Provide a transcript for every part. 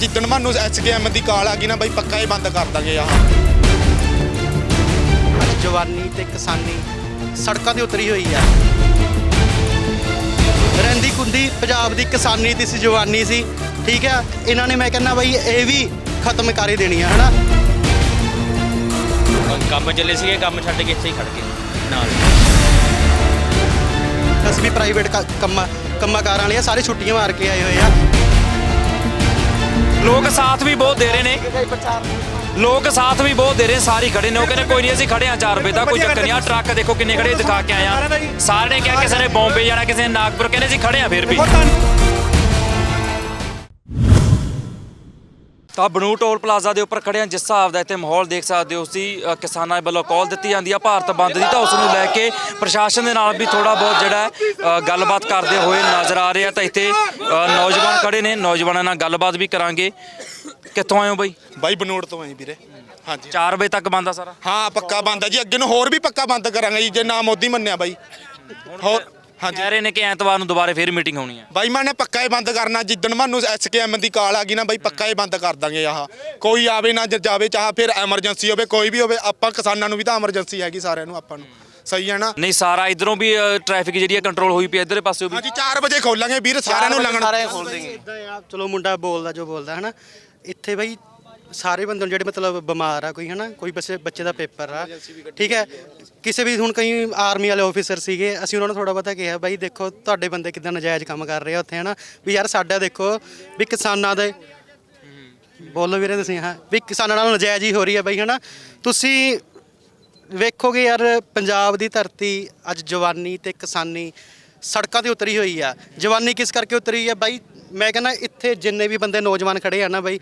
ਜਿੱਦਣ ਮੈਨੂੰ ਐਸਕੇਐਮ ਦੀ ਕਾਲ ਆ ਗਈ ਨਾ ਬਈ ਪੱਕਾ ਹੀ ਬੰਦ ਕਰ ਦਾਂਗੇ ਆਹ ਅੱਜ ਜਵਾਨੀ ਤੇ ਕਿਸਾਨੀ ਸੜਕਾਂ ਤੇ ਉਤਰੀ ਹੋਈ ਆ। ਰਹਿੰਦੀ ਕੁੰਦੀ ਪੰਜਾਬ ਦੀ ਕਿਸਾਨੀ ਤੇ ਸੀ ਜਵਾਨੀ ਸੀ। ਠੀਕ ਆ? ਇਹਨਾਂ ਨੇ ਮੈਂ ਕਹਿੰਦਾ ਬਈ ਇਹ ਵੀ ਖਤਮ ਕਰ ਹੀ ਦੇਣੀ ਆ ਹਨਾ? ਕੰਮ ਚੱਲੇ ਸੀਗੇ ਕੰਮ ਛੱਡ ਕੇ ਇੱਥੇ ਹੀ ਖੜ ਗਏ ਨਾਲ। ਅਸੀਂ ਵੀ ਪ੍ਰਾਈਵੇਟ ਕੰਮਾਂ ਕੰਮਾਂ ਕਾਰਾਂ ਵਾਲੇ ਆ ਸਾਰੇ ਛੁੱਟੀਆਂ ਮਾਰ ਕੇ ਆਏ ਹੋਏ ਆ। ਲੋਕ ਸਾਥ ਵੀ ਬਹੁਤ ਦੇ ਰਹੇ ਨੇ। ਲੋਕ ਸਾਥ ਵੀ ਬਹੁਤ ਦੇ ਰਹੇ ਸਾਰੇ ਖੜੇ ਨੇ। ਉਹ ਕਹਿੰਦੇ ਕੋਈ ਨਹੀਂ, ਅਸੀਂ ਖੜੇ ਆ 4 ਰੁਪਏ ਦਾ ਕੋਈ ਚੱਕਰ ਨਹੀਂ। ਆ ਟਰੱਕ ਦੇਖੋ ਕਿੰਨੇ ਖੜੇ ਦਿਖਾ ਕੇ ਆਇਆ ਸਾਰੇ ਨੇ ਕਿਹਾ ਕਿਸੇ ਨੇ ਬੰਬੇ ਜਾਣਾ, ਕਿਸੇ ਨੇ ਨਾਗਪੁਰ, ਕਹਿੰਦੇ ਅਸੀਂ ਖੜੇ ਆ ਫਿਰ ਵੀ। ਤਾਂ ਬਨੂ ਟੋਲ ਪਲਾਜ਼ਾ ਦੇ ਉੱਪਰ ਖੜੇ ਹਾਂ ਜਿਸ ਹਿਸਾਬ ਦਾ ਇੱਥੇ ਮਾਹੌਲ ਦੇਖ ਸਕਦੇ ਹੋ ਅ, ਕਿਸਾਨਾਂ ਵੱਲੋਂ ਕਾਲ ਦਿੱਤੀ ਜਾਂਦੀ ਆ ਭਾਰਤ ਬੰਦ ਦੀ ਤਾਂ ਉਸ ਨੂੰ ਲੈ ਕੇ ਪ੍ਰਸ਼ਾਸਨ ਦੇ ਨਾਲ ਵੀ ਥੋੜਾ ਬਹੁਤ ਜਿਹੜਾ ਹੈ, ਗੱਲਬਾਤ ਕਰਦੇ ਹੋਏ ਨਜ਼ਰ ਆ ਰਹੇ ਆ। ਤਾਂ ਇੱਥੇ ਨੌਜਵਾਨ ਖੜੇ ਨੇ ਨੌਜਵਾਨਾਂ ਨਾਲ ਗੱਲਬਾਤ ਵੀ ਕਰਾਂਗੇ। ਕਿੱਥੋਂ ਆਏ ਹੋ ਬਾਈ? ਬਾਈ ਬਨੂੜ ਤੋਂ ਆਈ ਵੀਰੇ। ਹਾਂਜੀ। 4 ਵਜੇ ਤੱਕ ਬੰਦ ਆ ਸਾਰਾ? ਹਾਂ ਪੱਕਾ ਬੰਦ ਆ ਜੀ। ਅੱਗੇ ਨੂੰ ਹੋਰ ਵੀ ਪੱਕਾ ਬੰਦ ਕਰਾਂਗੇ ਜੀ ਜੇ ਨਾ ਮੋਦੀ ਮੰਨਿਆ ਬਾਈ। ਹੋਰ ਹਾਂਜੀ। ਕਹਿ ਰਹੇ ਨੇ ਕਿ ਐਤਵਾਰ ਨੂੰ ਦੁਬਾਰੇ ਫੇਰ ਮੀਟਿੰਗ ਹੋਣੀ ਹੈ। ਬਾਈ ਮੈਂ ਨੇ ਪੱਕਾ ਹੀ ਬੰਦ ਕਰਨਾ ਜਿੱਦਣ ਮੈਨੂੰ ਐਸਕੇਐਮ ਦੀ ਕਾਲ ਆ ਗਈ ਨਾ ਬਾਈ ਪੱਕਾ ਹੀ ਬੰਦ ਕਰ ਦਾਂਗੇ ਆਹ। ਕੋਈ ਆਵੇ ਨਾ ਜ- ਜਾਵੇ ਚਾਹ ਫਿਰ ਐਮਰਜੈਂਸੀ ਹੋਵੇ ਕੋਈ ਵੀ ਹੋਵੇ ਆਪਾਂ ਕਿਸਾਨਾਂ ਨੂੰ ਵੀ ਤਾਂ ਐਮਰਜੈਂਸੀ ਹੈਗੀ ਸਾਰਿਆਂ ਨੂੰ ਆਪਾਂ ਨੂੰ। ਸਹੀ ਹੈ ਨਾ? ਨਹੀਂ ਸਾਰਾ ਇਧਰੋਂ ਵੀ ਟ੍ਰੈਫਿਕ ਜਿਹੜੀ ਹੈ ਕੰਟਰੋਲ ਹੋਈ ਪਈ ਇਧਰਲੇ ਪਾਸੇ ਵੀ। ਹਾਂਜੀ 4 ਵਜੇ ਖੋਲਾਂਗੇ ਵੀਰ ਸਾਰਿਆਂ ਨੂੰ ਲੰਘਣ। ਸਾਰੇ ਖੋਲ ਦੇਂਗੇ ਇਦਾਂ ਆ। ਚਲੋ ਮੁੰਡਾ ਬੋਲਦਾ ਜੋ ਬੋਲਦਾ ਹਨਾ ਇੱਥੇ ਬਈ ਸਾਰੇ ਬੰਦੇ ਨੂੰ ਜਿਹੜੇ ਮਤਲਬ ਬਿਮਾਰ ਆ ਕੋਈ, ਹਨਾ? ਕੋਈ ਬੱਚੇ ਬੱਚੇ ਦਾ ਪੇਪਰ ਆ। ਠੀਕ ਹੈ? ਕਿਸੇ ਵੀ ਹੁਣ ਕਈ ਆਰਮੀ ਵਾਲੇ ਆਫੀਸਰ ਸੀਗੇ, ਅਸੀਂ ਉਹਨਾਂ ਨੂੰ ਥੋੜਾ ਬਹੁਤਾ ਕਿਹਾ, ਬਾਈ ਦੇਖੋ, ਤੁਹਾਡੇ ਬੰਦੇ ਕਿਦਾਂ ਨਜਾਇਜ਼ ਕੰਮ ਕਰ ਰਹੇ ਆ ਉੱਥੇ, ਹਨਾ? ਵੀ ਯਾਰ ਸਾਡਾ ਦੇਖੋ, ਵੀ ਕਿਸਾਨਾਂ ਦੇ ਬੋਲੋ ਵੀਰੇ ਤੁਸੀਂ, ਹਾਂ। ਵੀ ਕਿਸਾਨਾਂ ਨਾਲ ਨਜਾਇਜ਼ ਹੀ ਹੋ ਰਹੀ ਹੈ ਬਾਈ, ਹਨਾ? ਤੁਸੀਂ ਵੇਖੋਗੇ ਯਾਰ, ਪੰਜਾਬ ਦੀ ਧਰਤੀ ਅੱਜ ਜਵਾਨੀ ਤੇ ਕਿਸਾਨੀ ਸੜਕਾਂ ਤੇ ਉਤਰੀ ਹੋਈ ਆ। ਜਵਾਨੀ ਕਿਸ ਕਰਕੇ ਉਤਰੀ ਆ ਬਾਈ? ਮੈਂ ਕਹਿੰਦਾ ਇੱਥੇ ਜਿੰਨੇ ਵੀ ਬੰਦੇ ਨੌਜਵਾਨ ਖੜੇ ਆ ਨਾ ਬਾਈ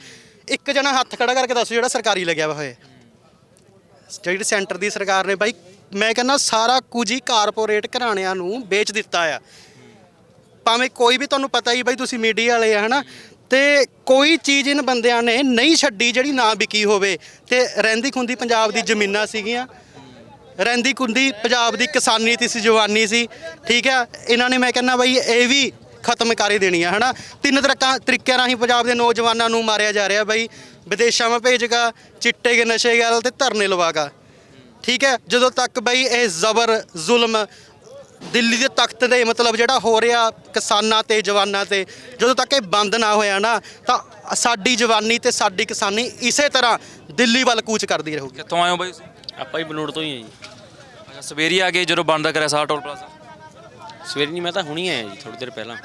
ਇੱਕ ਜਣਾ ਹੱਥ ਖੜਾ ਕਰਕੇ ਦੱਸੋ ਜਿਹੜਾ ਸਰਕਾਰੀ ਲੱਗਿਆ ਵਾ ਹੋਏ ਜਿਹੜੀ ਸੈਂਟਰ ਦੀ ਸਰਕਾਰ ਨੇ ਬਾਈ, ਮੈਂ ਕਹਿੰਦਾ ਸਾਰਾ ਕੁਝ ਹੀ ਕਾਰਪੋਰੇਟ ਘਰਾਣਿਆਂ ਨੂੰ ਵੇਚ ਦਿੱਤਾ ਆ। ਭਾਵੇਂ ਕੋਈ ਵੀ ਤੁਹਾਨੂੰ ਪਤਾ ਹੀ ਬਾਈ, ਤੁਸੀਂ ਮੀਡੀਆ ਵਾਲੇ ਆ, ਹਨਾ? ਤੇ ਕੋਈ ਚੀਜ਼ ਇਨ ਬੰਦਿਆਂ ਨੇ ਨਹੀਂ ਛੱਡੀ ਜਿਹੜੀ ਨਾ ਵਿਕੀ ਹੋਵੇ। ਤੇ ਰਹਿੰਦੀ ਖੁੰਦੀ ਪੰਜਾਬ ਦੀ ਜ਼ਮੀਨਾਂ ਸੀਗੀਆਂ। ਰਹਿੰਦੀ ਕੁੰਦੀ ਪੰਜਾਬ ਦੀ ਕਿਸਾਨੀ ਤੇ ਸੀ, ਜਵਾਨੀ ਸੀ। ਠੀਕ ਆ? ਇਹਨਾਂ ਨੇ ਮੈਂ ਕਹਿੰਦਾ ਬਾਈ, ਇਹ ਵੀ ਖਤਮ ਕਰ ਹੀ ਦੇਣੀ ਆ ਹਨਾ? ਤਿੰਨ ਤਰ੍ਹਾਂ ਤਰੀਕਿਆਂ ਰਾਹੀਂ ਪੰਜਾਬ ਦੇ ਨੌਜਵਾਨਾਂ ਨੂੰ ਮਾਰਿਆ ਜਾ ਰਿਹਾ ਬਾਈ। ਵਿਦੇਸ਼ਾਂ ਵਿੱਚ ਭੇਜਗਾ ਚਿੱਟੇ ਕੇ ਨਸ਼ੇ ਗੱਲ ਤੇ ਧਰਨੇ ਲਵਾਗਾ। ਠੀਕ ਹੈ? ਜਦੋਂ ਤੱਕ ਬਈ ਇਹ ਜ਼ਬਰ ਜ਼ੁਲਮ ਦਿੱਲੀ ਦੇ ਤਖਤ ਦੇ ਮਤਲਬ ਜਿਹੜਾ ਹੋ ਰਿਹਾ ਕਿਸਾਨਾਂ ਤੇ ਜਵਾਨਾਂ ਤੇ ਜਦੋਂ ਤੱਕ ਇਹ ਬੰਦ ਨਾ ਹੋਇਆ ਨਾ ਤਾਂ ਸਾਡੀ ਜਵਾਨੀ ਤੇ ਸਾਡੀ ਕਿਸਾਨੀ ਇਸੇ ਤਰ੍ਹਾਂ ਦਿੱਲੀ ਵੱਲ ਕੂਚ ਕਰਦੀ ਰਹੂਗੀ। ਕਿੱਥੋਂ ਆਏ ਹੋ ਬਾਈ ਤੁਸੀਂ? ਆਪਾਂ ਹੀ ਬਨੂੜ ਤੋਂ ਹੀ ਆ ਜੀ। ਅੱਛਾ ਸਵੇਰੀ ਆ ਗਏ ਜਦੋਂ ਬੰਦ ਕਰਿਆ ਸਾਰਾ ਟੋਲ ਪਲਾਜ਼ਾ? ਸਵੇਰੇ ਨਹੀਂ ਮੈਂ ਤਾਂ ਹੁਣੀ ਆਇਆ ਜੀ ਥੋੜੀ ਦੇਰ ਪਹਿਲਾਂ।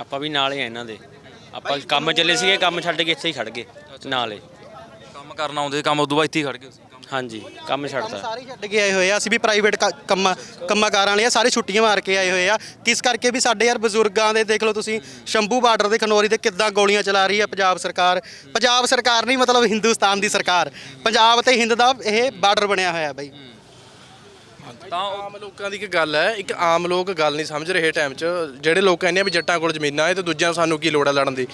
ਆਪਾਂ ਵੀ ਨਾਲ ਹੀ ਆ ਇਹਨਾਂ ਦੇ। ਆਪਾਂ ਕੰਮ ਚੱਲੇ ਸੀਗੇ ਕੰਮ ਛੱਡ ਕੇ ਇੱਥੇ ਹੀ ਖੜ ਗਏ ਨਾਲ। ਹੀ ਕੰਮ ਕਰਨ ਆਉਂਦੇ ਕੰਮ ਉਦੋਂ ਬਾਅਦ ਇੱਥੇ ਹੀ ਖੜ ਗਏ ਸੀ ਕੰਮ ਹਾਂਜੀ ਕੰਮ ਛੱਡਤਾ। ਸਾਰੇ ਛੱਡ ਕੇ ਆਏ ਹੋਏ ਆ। ਅਸੀਂ ਵੀ ਪ੍ਰਾਈਵੇਟ ਕੰਮਾਂ ਕੰਮਾਂ ਕਾਰਾਂ ਵਾਲੇ ਆ ਸਾਰੇ ਛੁੱਟੀਆਂ ਮਾਰ ਕੇ ਆਏ ਹੋਏ ਆ। ਕਿਸ ਕਰਕੇ ਵੀ ਸਾਡੇ ਯਾਰ ਬਜ਼ੁਰਗਾਂ ਦੇ ਦੇਖ ਲਓ ਤੁਸੀਂ ਸ਼ੰਭੂ ਬਾਰਡਰ ਦੇ ਖਨੌਰੀ ਤੇ ਕਿੱਦਾਂ ਗੋਲੀਆਂ ਚਲਾ ਰਹੀ ਆ ਪੰਜਾਬ ਸਰਕਾਰ। ਪੰਜਾਬ ਸਰਕਾਰ ਨਹੀਂ ਮਤਲਬ ਹਿੰਦੁਸਤਾਨ ਦੀ ਸਰਕਾਰ। ਪੰਜਾਬ ਤੇ ਹਿੰਦ ਦਾ ਇਹ ਬਾਰਡਰ ਬਣਿਆ ਹੋਇਆ ਬਾਈ। ਤਾਂ ਆਮ ਲੋਕਾਂ ਦੀ ਇੱਕ ਗੱਲ ਹੈ, ਇੱਕ ਆਮ ਲੋਕ ਗੱਲ ਨਹੀਂ ਸਮਝ ਰਹੇ ਟਾਈਮ 'ਚ। ਜਿਹੜੇ ਲੋਕ ਕਹਿੰਦੇ ਆ ਵੀ ਜੱਟਾਂ ਕੋਲ ਜ਼ਮੀਨਾਂ ਹੈ ਤੇ ਦੂਜਿਆਂ ਨੂੰ ਸਾਨੂੰ ਕੀ ਲੋੜ ਹੈ ਲੜਨ ਦੀ?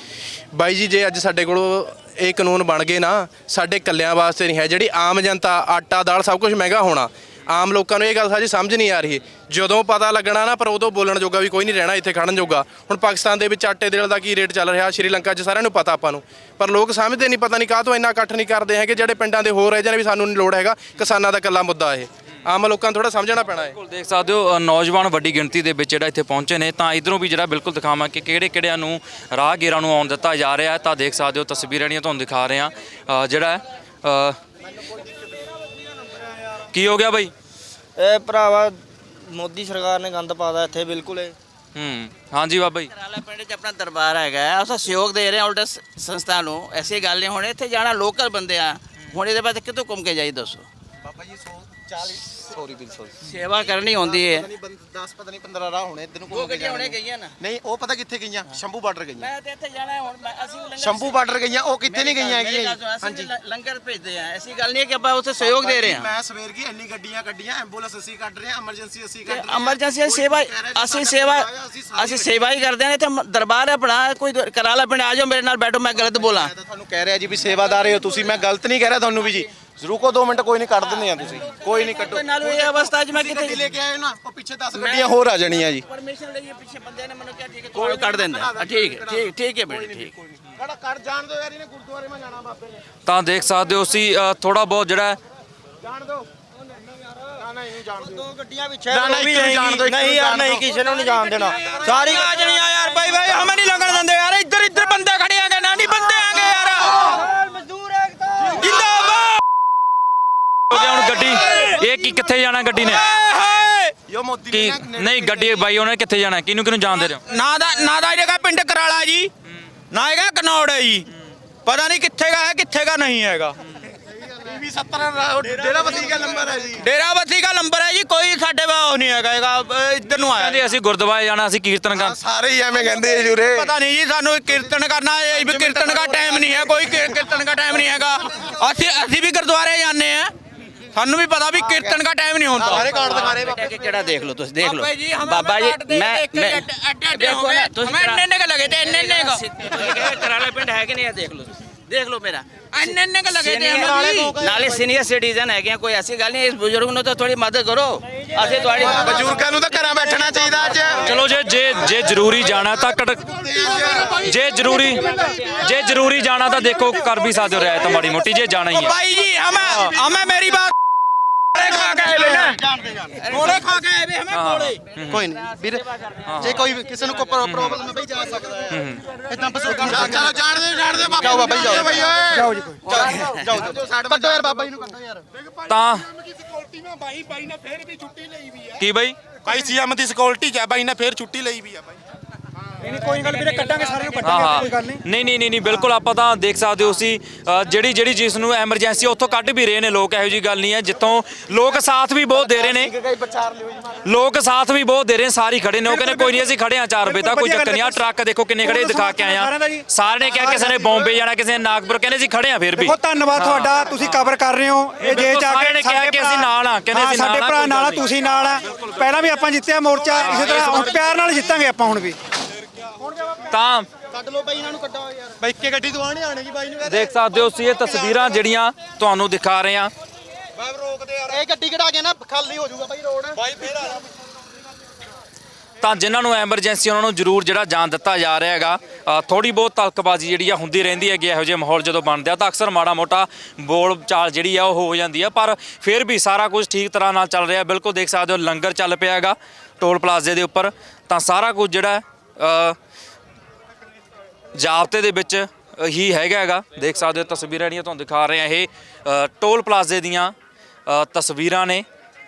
ਬਾਈ ਜੀ, ਜੇ ਅੱਜ ਸਾਡੇ ਕੋਲ ਇਹ ਕਾਨੂੰਨ ਬਣ ਗਏ ਨਾ, ਸਾਡੇ ਕੱਲਿਆਂ ਵਾਸਤੇ ਨਹੀਂ ਹੈ। ਜਿਹੜੀ ਆਮ ਜਨਤਾ, ਆਟਾ, ਦਾਲ ਸਭ ਕੁਝ ਮਹਿੰਗਾ ਹੋਣਾ। ਆਮ ਲੋਕਾਂ ਨੂੰ ਇਹ ਗੱਲ ਸਾਜੀ ਸਮਝ ਨਹੀਂ ਆ ਰਹੀ। ਜਦੋਂ ਪਤਾ ਲੱਗਣਾ ਨਾ, ਪਰ ਉਦੋਂ ਬੋਲਣ ਜੋਗਾ ਵੀ ਕੋਈ ਨਹੀਂ ਰਹਿਣਾ ਇੱਥੇ ਖੜਨ ਜੋਗਾ। ਹੁਣ ਪਾਕਿਸਤਾਨ ਦੇ ਵਿੱਚ ਆਟੇ ਦੇਲ ਦਾ ਕੀ ਰੇਟ ਚੱਲ ਰਿਹਾ? ਸ਼੍ਰੀਲੰਕਾ 'ਚ ਸਾਰਿਆਂ ਨੂੰ ਪਤਾ ਆਪਾਂ ਨੂੰ। ਪਰ ਲੋਕ ਸਮਝਦੇ ਨਹੀਂ, ਪਤਾ ਨਹੀਂ ਕਾਹ ਤੋਂ ਇੰਨਾ ਇਕੱਠ ਨਹੀਂ ਕਰਦੇ ਹੈਗੇ, ਜਿਹੜੇ ਪਿੰਡਾਂ ਦੇ ਹੋਰ ਰਹਿ ਜਾਂਦੇ ਵੀ ਸਾਨੂੰ ਨਹੀਂ ਲੋੜ ਹੈਗਾ। ਕਿਸਾਨਾਂ ਦਾ ਇਕੱਲਾ ਮੁੱਦਾ ਇਹ। ਆਮ ਲੋਕਾਂ ਨੂੰ ਥੋੜਾ ਸਮਝਣਾ ਪੈਣਾ ਹੈ। ਬਿਲਕੁਲ ਦੇਖ ਸਕਦੇ ਹੋ ਅ, ਨੌਜਵਾਨ ਵੱਡੀ ਗਿਣਤੀ ਦੇ ਵਿੱਚ ਜਿਹੜਾ ਇੱਥੇ ਪਹੁੰਚੇ ਨੇ ਤਾਂ ਇਧਰੋਂ ਵੀ ਜਿਹੜਾ ਬਿਲਕੁਲ ਦਿਖਾਵਾਂ ਕਿ ਕਿਹੜੇ ਕਿਹੜਿਆਂ ਨੂੰ ਰਾਹਗੀਰਾਂ ਨੂੰ ਆਉਣ ਦਿੱਤਾ ਜਾ ਰਿਹਾ ਹੈ। ਤਾਂ ਦੇਖ ਸਕਦੇ ਹੋ ਤਸਵੀਰਾਂ ਜਿਹੜੀਆਂ ਤੁਹਾਨੂੰ ਦਿਖਾ ਰਹੇ ਹਾਂ। ਜਿਹੜਾ ਹੈ, ਅ, ਕੀ ਹੋ ਗਿਆ ਬਾਈ? ਇਹ ਭਰਾਵਾ ਮੋਦੀ ਸਰਕਾਰ ਨੇ ਗੰਦ ਪਾਦਾ ਇੱਥੇ ਬਿਲਕੁਲ ਇਹ। ਹੂੰ ਹਾਂਜੀ ਬਾਬਾ ਜੀ। ਕਰਾਲਾ ਪਿੰਡ 'ਚ ਆਪਣਾ ਦਰਬਾਰ ਹੈਗਾ ਹੈ ਉਸ ਦਾ ਸਹਿਯੋਗ ਦੇ ਰਹੇ ਹਾਂ ਉਲਟਾ ਸ- ਸੰਸਥਾ ਨੂੰ। ਐਸੀ ਗੱਲ ਨਹੀਂ ਹੁਣ ਇੱਥੇ ਜਾਣਾ ਲੋਕਲ ਬੰਦੇ ਆ। ਹੁਣ ਇਹਦੇ ਬਾਅਦ ਕਿੱਥੋਂ ਘੁੰਮ ਕੇ ਜਾਈ ਦੱਸੋ? Baba ji 140 sorry bill sorry. ਸੇਵਾ ਕਰਨੀ ਹੁੰਦੀ ਹੈ 10 ਪਤਾ ਨਹੀਂ 15 ਰਾਹ ਹੋਣੇ ਇਧਰ ਨੂੰ ਉਹ ਗੱਡੀਆਂ ਹੁਣੇ ਗਈਆਂ ਨਾ। ਨਹੀਂ ਉਹ ਪਤਾ ਕਿੱਥੇ ਗਈਆਂ? ਸ਼ੰਭੂ ਬਾਰਡਰ ਗਈਆਂ। ਮੈਂ ਤੇ ਇੱਥੇ ਜਾਣਾ ਹੁਣ ਮੈਂ- ਅਸੀਂ ਲੰਗਰ ਸ਼ੰਭੂ ਬਾਰਡਰ ਗਈਆਂ ਉਹ ਕਿੱਥੇ ਨਹੀਂ ਗਈਆਂ ਹੈਗੀਆਂ ਲ- ਲੰਗਰ ਭੇਜਦੇ ਆ। ਐਸੀ ਗੱਲ ਨਹੀਂ ਹੈ ਕਿ ਆਪਾਂ ਉੱਥੇ ਸਹਿਯੋਗ ਦੇ ਰਹੇ ਹਾਂ। ਮੈਂ ਸਵੇਰ ਕੀ ਇੰਨੀ ਗੱਡੀਆਂ ਕੱਢੀਆਂ ਐਂਬੂਲੈਂਸ ਅਸੀਂ ਕੱਢ ਰਹੇ ਹਾਂ ਐਮਰਜੈਂਸੀ ਅਸੀਂ ਕੱਢ ਰਹੇ ਹਾਂ। ਐਮਰਜੈਂਸੀ ਸੇਵਾ ਅਸੀਂ ਸੇਵਾ ਅਸੀਂ ਸੇਵਾ ਹੀ ਕਰਦੇ ਹਾਂ ਇੱਥੇ ਦਰਬਾਰ ਹੈ ਆਪਣਾ ਕੋਈ ਕਰਾਲਾ ਪਿੰਡ ਆ ਜਾਓ ਮੇਰੇ ਨਾਲ ਬੈਠੋ ਮੈਂ ਗਲਤ ਬੋਲਾਂ। ਤੁਹਾਨੂੰ ਕਹਿ ਰਿਹਾ ਜੀ ਵੀ ਸੇਵਾਦਾਰ ਹੋ ਤੁਸੀਂ ਮੈਂ ਗਲਤ ਨਹੀਂ ਕਹਿ ਰਿਹਾ ਤੁਹਾਨੂੰ ਵੀ ਜੀ। ਰੁਕੋ 2 ਮਿੰਟ ਕੋਈ ਨਹੀਂ ਕੱਢ ਦਿੰਦੇ ਆ ਤੁਸੀਂ ਕੋਈ ਨਹੀਂ ਕੱਢੋ। ਨਾਲ ਇਹ ਅਵਸਥਾ ਅੱਜ ਮੈਂ ਕਿੱਥੇ ਲੈ ਕੇ ਆਏ ਨਾ ਉਹ ਪਿੱਛੇ 10 ਗੱਡੀਆਂ ਹੋਰ ਆ ਜਾਣੀਆਂ ਜੀ। ਪਰਮਿਸ਼ਨ ਲਈ ਪਿੱਛੇ ਬੰਦੇ ਨੇ ਮੈਨੂੰ ਕਿਹਾ ਠੀਕ ਹੈ ਕੋਈ ਕੱਢ ਦਿੰਦਾ ਠੀਕ ਹੈ ਠੀਕ ਠੀਕ ਹੈ ਬੇਟੇ ਠੀਕ। ਖੜਾ ਕਰ ਜਾਣ ਦੋ ਯਾਰ ਇਹਨੇ ਗੁਰਦੁਆਰੇ ਮੈਂ ਜਾਣਾ ਬਾਬੇ ਨੇ। ਤਾਂ ਦੇਖ ਸਕਦੇ ਹੋ ਸੀ ਥੋੜਾ ਬਹੁਤ ਜਿਹੜਾ ਜਾਣ ਦੋ ਦੋ ਗੱਡੀਆਂ ਵਿੱਚ ਨਹੀਂ ਯਾਰ ਨਹੀਂ ਕਿਸੇ ਨੂੰ ਨਹੀਂ ਜਾਣ ਦੇਣਾ। ਸਾਰੀ ਆ ਜਣੀਆਂ ਯਾਰ ਬਾਈ ਬਾਈ ਹਮੇ ਨਹੀਂ ਲੰਘਣ ਦਿੰਦੇ ਯਾਰ। ਹੋ ਗਿਆ ਹੁਣ ਗੱਡੀ? ਇਹ ਕੀ ਕਿੱਥੇ ਜਾਣਾ ਗੱਡੀ ਨੇ? ਯੋ ਮੋਦੀ ਨਹੀਂ ਗੱਡੀ ਬਾਈ ਉਹਨੇ ਕਿੱਥੇ ਜਾਣਾ? ਕਿਹਨੂੰ ਕਿਹਨੂੰ ਜਾਣਦੇ ਰਹੇ ਨਾ ਦਾ ਨਾ ਦਾ ਇਹਦਾ ਪਿੰਡ ਕਰਾਲਾ ਜੀ। ਨਾ ਹੈਗਾ ਕਨੌੜ ਹੈ ਜੀ। ਪਤਾ ਨਹੀਂ ਕਿੱਥੇਗਾ ਹੈ ਕਿੱਥੇਗਾ ਨਹੀਂ ਹੈਗਾ। ਵੀ 70 ਡੇਰਾਬੱਤੀ ਦਾ ਨੰਬਰ ਹੈ ਜੀ ਡੇਰਾਬੱਤੀ ਦਾ ਨੰਬਰ ਹੈ ਜੀ ਕੋਈ ਸਾਡੇ ਬਾਹ ਨਹੀਂ ਹੈਗਾ ਇਹਦਾ ਇੱਧਰ ਨੂੰ ਆਇਆ। ਅਸੀਂ ਗੁਰਦੁਆਰੇ ਜਾਣਾ ਅਸੀਂ ਕੀਰਤਨ ਕਰ ਸਾਰੇ ਐਵੇਂ ਕਹਿੰਦੇ ਜੂਰੇ ਪਤਾ ਨਹੀਂ ਜੀ ਸਾਨੂੰ ਕੀਰਤਨ ਕਰਨਾ ਇਹ ਵੀ ਕੀਰਤਨ ਦਾ ਟਾਈਮ ਨਹੀਂ ਹੈ ਕੋਈ ਕੀਰਤਨ ਦਾ ਟਾਈਮ ਨਹੀਂ ਹੈਗਾ। ਅਸੀਂ ਅਸੀਂ ਵੀ ਗੁਰਦੁਆਰੇ ਜਾਂਦੇ ਆ ਸਾਨੂੰ ਵੀ ਪਤਾ ਵੀ ਕੀਰਤਨ ਦਾ ਟਾਈਮ ਨਹੀਂ ਹੁੰਦਾ। ਸਾਰੇ ਕਾਰਡ ਦਿਖਾ ਰਹੇ ਬਾਬਾ ਕਿਹੜਾ ਦੇਖ ਲਓ ਤੁਸੀਂ ਦੇਖ ਲਓ। ਬਾਬਾ ਜੀ ਮੈਂ ਮੈਂ ਦੇਖੋ ਨਾ ਤੁਸੀਂ ਇੰਨੇ ਇੰਨੇ ਕ ਲਗੇ ਤੇ ਇੰਨੇ ਇੰਨੇ ਕ। ਕਰਾਲੇ ਪਿੰਡ ਹੈਗੇ ਨੇ ਆ ਦੇਖ ਲਓ ਦੇਖ ਲਓ ਮੇਰਾ। ਇੰਨੇ ਇੰਨੇ ਕ ਲਗੇ ਤੇ ਨਾਲੇ ਸੀਨੀਅਰ ਸਿਟੀਜ਼ਨ ਹੈਗੇ ਕੋਈ ਐਸੀ ਗੱਲ ਨਹੀਂ ਇਸ ਬਜ਼ੁਰਗ ਨੂੰ ਤਾਂ ਥੋੜੀ ਮਦਦ ਕਰੋ। ਅਸੀਂ ਤੁਹਾਡੀ ਬਜ਼ੁਰਗਾਂ ਨੂੰ ਤਾਂ ਘਰਾਂ ਬੈਠਣਾ ਚਾਹੀਦਾ ਅੱਜ। ਚਲੋ ਜੇ ਜੇ ਜੇ ਜ਼ਰੂਰੀ ਜਾਣਾ ਤਾਂ ਜੇ ਜ਼ਰੂਰੀ ਜੇ ਜ਼ਰੂਰੀ ਜਾਣਾ ਤਾਂ ਦੇਖੋ ਕਰ ਵੀ ਸਕਦੇ ਹੋ ਰਿਆਇਤ ਮਾੜੀ ਮੋਟੀ ਜੇ ਜਾਣਾ ਹੀ ਹੈ। ਬਾਈ ਜੀ ਹਮੇ ਹਮੇ ਮੇਰੀ ਬਾਤ ਗੋਲੇ ਖਾ ਕੇ ਆਏ ਵੇ ਨਾ। ਖਾ ਕੇ ਆਏ ਵੇ ਹਮੇ ਗੋਲੇ ਕੋਈ ਨਹੀਂ ਵੀਰ ਜੇ ਕੋਈ ਕਿਸੇ ਨੂੰ ਕੋਈ ਪ੍ਰੋਬਲਮ ਹੈ ਬਈ ਜਾ ਸਕਦਾ ਹੈ। ਇਦਾਂ ਬਜ਼ੁਰਗਾਂ ਨੂੰ ਚਲੋ ਜਾਣਦੇ ਜਾਣਦੇ ਬਾਬਾ ਜਾਓ ਬਾਬਾ ਜਾਓ। ਜਾਓ ਜੀ। ਕੋਈ ਜਾਓ ਜਾਓ। ਸਾਡੇ ਕੱਟੋ ਯਾਰ ਬਾਬਾ ਜੀ ਨੂੰ ਕੱਟੋ ਯਾਰ। ਤਾਂ ਸਿਕਿਉਰਟੀ ਨਾ ਬਾਈ ਬਾਈ ਨੇ ਫੇਰ ਵੀ ਛੁੱਟੀ ਲਈ ਵੀ ਆ। ਕੀ ਬਾਈ? ਬਾਈ ਸੀਐਮ ਦੀ ਸਿਕਿਉਰਟੀ ਚ ਬਾਈ ਨੇ ਫੇਰ ਛੁੱਟੀ ਲਈ ਵੀ ਆ ਬਾਈ। ਕੋਈ ਗੱਲ ਵੀਰੇ ਕੱਢਾਂਗੇ ਸਾਰਿਆਂ ਨੂੰ ਹਾਂ ਹਾਂ। ਨਹੀਂ। ਨਹੀਂ ਨਹੀਂ ਨਹੀਂ ਬਿਲਕੁਲ ਆਪਾਂ ਤਾਂ ਦੇਖ ਸਕਦੇ ਹੋ ਸੀ ਜਿਹੜੀ ਜਿਹੜੀ ਚੀਜ਼ ਨੂੰ ਐਮਰਜੈਂਸੀ ਉੱਥੋਂ ਕੱਢ ਵੀ ਰਹੇ ਨੇ ਲੋਕ ਇਹੋ ਜੀ ਗੱਲ ਨਹੀਂ ਹੈ ਜਿੱਥੋਂ ਲੋਕ ਸਾਥ ਵੀ ਬਹੁਤ ਦੇ ਰਹੇ ਨੇ। ਲੋਕ ਸਾਥ ਵੀ ਬਹੁਤ ਦੇ ਰਹੇ ਨੇ ਸਾਰੇ ਖੜੇ ਨੇ। ਉਹ ਕਹਿੰਦੇ ਕੋਈ ਨਹੀਂ ਅਸੀਂ ਖੜੇ ਆ 4 ਵਜੇ ਤੱਕ ਕੋਈ ਚੱਕਰ ਨਹੀਂ ਆ ਟਰੱਕ ਦੇਖੋ ਕਿੰਨੇ ਖੜੇ ਦਿਖਾ ਕੇ ਆਏ ਆ ਸਾਰੇ ਨੇ ਕਿਹਾ ਕਿਸੇ ਨੇ ਬੰਬੇ ਜਾਣਾ ਕਿਸੇ ਨੇ ਨਾਗਪੁਰ ਕਹਿੰਦੇ ਅਸੀਂ ਖੜੇ ਆ ਫਿਰ ਵੀ। ਬਹੁਤ ਧੰਨਵਾਦ ਤੁਹਾਡਾ ਤੁਸੀਂ ਕਵਰ ਕਰ ਰਹੇ ਹੋ। ਇਹ ਜੇ ਜਾ ਸਾਰਿਆਂ ਕੇ ਨੇ ਕਿਹਾ ਕਿ ਅਸੀਂ ਨਾਲ ਆ, ਕਹਿੰਦੇ ਅਸੀਂ ਨਾਲ ਸਾਡੇ ਭਰਾ ਨਾਲ ਤੁਸੀਂ ਨਾਲ ਆ। ਪਹਿਲਾਂ ਵੀ ਆਪਾਂ ਜਿੱਤਿਆ ਮੋਰਚਾ ਇਸੇ ਤਰ੍ਹਾਂ ਹੁਣ ਪਿਆਰ ਨਾਲ ਜਿੱਤਾਂਗੇ ਆਪਾਂ ਹੁਣ ਵੀ। ਤਾਂ ਕੱਢ ਲਓ ਬਾਈ ਇਹਨਾਂ ਨੂੰ ਕੱਢੋ ਯਾਰ। ਬਾਈ ਇੱਕੇ ਗੱਡੀ ਤੋਂ ਆਣੇ ਆਣੇਗੀ ਬਾਈ ਨੂੰ ਦੇਖ ਸਕਦੇ ਹੋ ਸੀ ਇਹ ਤਸਵੀਰਾਂ ਜਿਹੜੀਆਂ ਤੁਹਾਨੂੰ ਦਿਖਾ ਰਹੇ ਆ ਇਹ ਗੱਡੀ ਕਢਾ ਕੇ ਨਾ ਖਾਲੀ ਹੋ ਜਾਊਗਾ ਬਾਈ ਰੋਡ। ਬਾਈ ਫੇਰ ਆ ਤਾਂ ਜਿਨ੍ਹਾਂ ਨੂੰ ਐਮਰਜੈਂਸੀ ਉਹਨਾਂ ਨੂੰ ਜ਼ਰੂਰ ਜਿਹੜਾ ਜਾਨ ਦਿੱਤਾ ਜਾ ਰਿਹਾ ਹੈਗਾ ਥੋੜੀ ਬਹੁਤ ਤਲਕਬਾਜ਼ੀ ਜਿਹੜੀ ਆ ਹੁੰਦੀ ਰਹਿੰਦੀ ਹੈਗੀ ਇਹੋ ਜਿਹੇ ਮਾਹੌਲ ਜਦੋਂ ਬਣਦੇ ਆ ਤਾਂ ਅਕਸਰ ਮਾੜਾ ਮੋਟਾ ਬੋਲ ਚਾਲ ਜਿਹੜੀ ਆ ਉਹ ਹੋ ਜਾਂਦੀ ਆ ਪਰ ਫਿਰ ਵੀ ਸਾਰਾ ਕੁਝ ਠੀਕ ਤਰ੍ਹਾਂ ਨਾਲ ਚੱਲ ਰਿਹਾ ਬਿਲਕੁਲ ਦੇਖ ਸਕਦੇ ਹੋ ਲੰਗਰ ਚੱਲ ਪਿਆ ਹੈਗਾ ਟੋਲ ਪਲਾਜ਼ੇ ਦੇ ਉੱਪਰ ਤਾਂ ਸਾਰਾ ਕੁਝ ਜਿਹੜਾ ਜਾਬਤੇ ਦੇ ਵਿੱਚ ਹੀ ਹੈਗਾ ਹੈਗਾ। ਦੇਖ ਸਕਦੇ ਹੋ ਤਸਵੀਰਾਂ ਜਿਹੜੀਆਂ ਤੁਹਾਨੂੰ ਦਿਖਾ ਰਹੇ ਆ ਇਹ ਟੋਲ ਪਲਾਜ਼ੇ ਦੀਆਂ ਤਸਵੀਰਾਂ ਨੇ।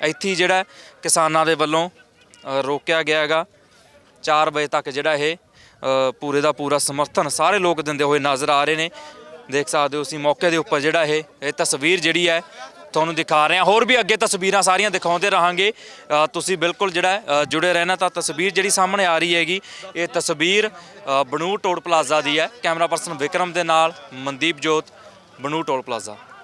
ਇੱਥੇ ਜਿਹੜਾ ਕਿਸਾਨਾਂ ਦੇ ਵੱਲੋਂ ਰੋਕਿਆ ਗਿਆ ਹੈਗਾ। 4 ਵਜੇ ਤੱਕ ਜਿਹੜਾ ਇਹ ਪੂਰੇ ਦਾ ਪੂਰਾ ਸਮਰਥਨ ਸਾਰੇ ਲੋਕ ਦਿੰਦੇ ਹੋਏ ਨਜ਼ਰ ਆ ਰਹੇ ਨੇ। ਦੇਖ ਸਕਦੇ ਹੋ ਅਸੀਂ ਮੌਕੇ ਦੇ ਉੱਪਰ ਜਿਹੜਾ ਇਹ ਇਹ ਤਸਵੀਰ ਜਿਹੜੀ ਹੈ ਤੁਹਾਨੂੰ ਦਿਖਾ ਰਹੇ ਹਾਂ। ਹੋਰ ਵੀ ਅੱਗੇ ਤਸਵੀਰਾਂ ਸਾਰੀਆਂ ਦਿਖਾਉਂਦੇ ਰਹਾਂਗੇ। ਅ, ਤੁਸੀਂ ਬਿਲਕੁਲ ਜਿਹੜਾ ਅ, ਜੁੜੇ ਰਹਿਣਾ ਤਾਂ ਤਸਵੀਰ ਜਿਹੜੀ ਸਾਹਮਣੇ ਆ ਰਹੀ ਹੈਗੀ ਇਹ ਤਸਵੀਰ ਅ, ਬਨੂ ਟੋਲ ਪਲਾਜ਼ਾ ਦੀ ਹੈ। ਕੈਮਰਾ ਪਰਸਨ ਵਿਕਰਮ ਦੇ ਨਾਲ ਮਨਦੀਪ ਜੋਤ ਬਨੂ ਟੋਲ ਪਲਾਜ਼ਾ।